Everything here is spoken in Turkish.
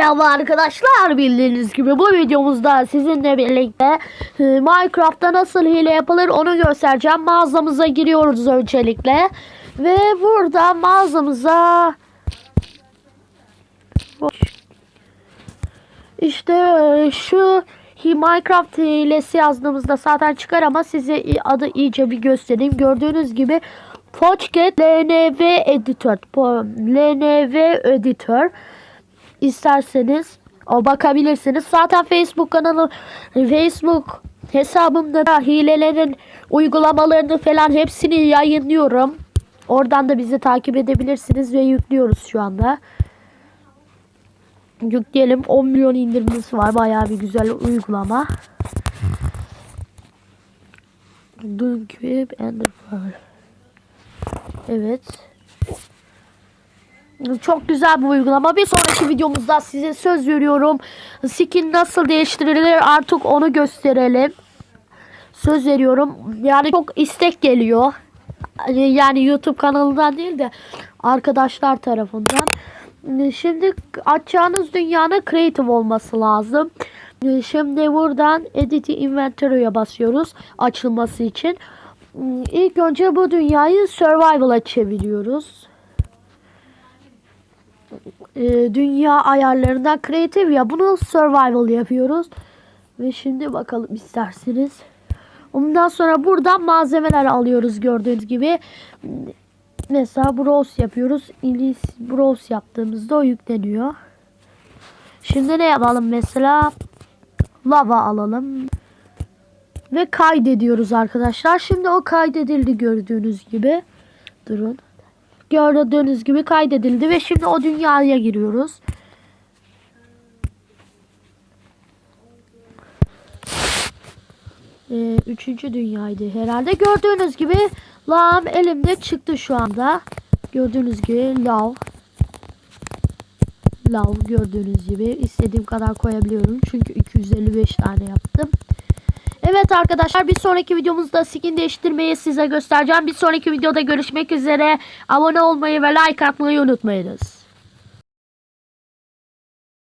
Merhaba arkadaşlar bildiğiniz gibi bu videomuzda sizinle birlikte e, Minecraft'ta nasıl hile yapılır onu göstereceğim. Mağazamıza giriyoruz öncelikle. Ve burada mağazamıza işte e, şu Minecraft hilesi yazdığımızda zaten çıkar ama size adı iyice bir göstereyim. Gördüğünüz gibi Fochget LNV Editor. LNV Editor isterseniz o bakabilirsiniz. Zaten Facebook kanalı Facebook hesabımda da hilelerin uygulamalarını falan hepsini yayınlıyorum. Oradan da bizi takip edebilirsiniz ve yüklüyoruz şu anda. Yükleyelim. 10 milyon indirimimiz var. Bayağı bir güzel uygulama. Dunkweb and the Pearl. Evet. Çok güzel bir uygulama. Bir sonraki videomuzda size söz veriyorum. Skin nasıl değiştirilir artık onu gösterelim. Söz veriyorum. Yani çok istek geliyor. Yani YouTube kanalından değil de arkadaşlar tarafından. Şimdi açacağınız dünyanın creative olması lazım. Şimdi buradan Edit Inventory'e basıyoruz açılması için. İlk önce bu dünyayı Survival'a çeviriyoruz e, dünya ayarlarından creative ya bunu survival yapıyoruz. Ve şimdi bakalım isterseniz. Ondan sonra buradan malzemeler alıyoruz gördüğünüz gibi. Mesela browse yapıyoruz. İlis browse yaptığımızda o yükleniyor. Şimdi ne yapalım mesela? Lava alalım. Ve kaydediyoruz arkadaşlar. Şimdi o kaydedildi gördüğünüz gibi. Durun. Gördüğünüz gibi kaydedildi ve şimdi o dünyaya giriyoruz. Ee, üçüncü dünyaydı herhalde. Gördüğünüz gibi lam elimde çıktı şu anda. Gördüğünüz gibi lav. Lav gördüğünüz gibi istediğim kadar koyabiliyorum. Çünkü 255 tane yaptım. Evet arkadaşlar bir sonraki videomuzda skin değiştirmeyi size göstereceğim. Bir sonraki videoda görüşmek üzere. Abone olmayı ve like atmayı unutmayınız.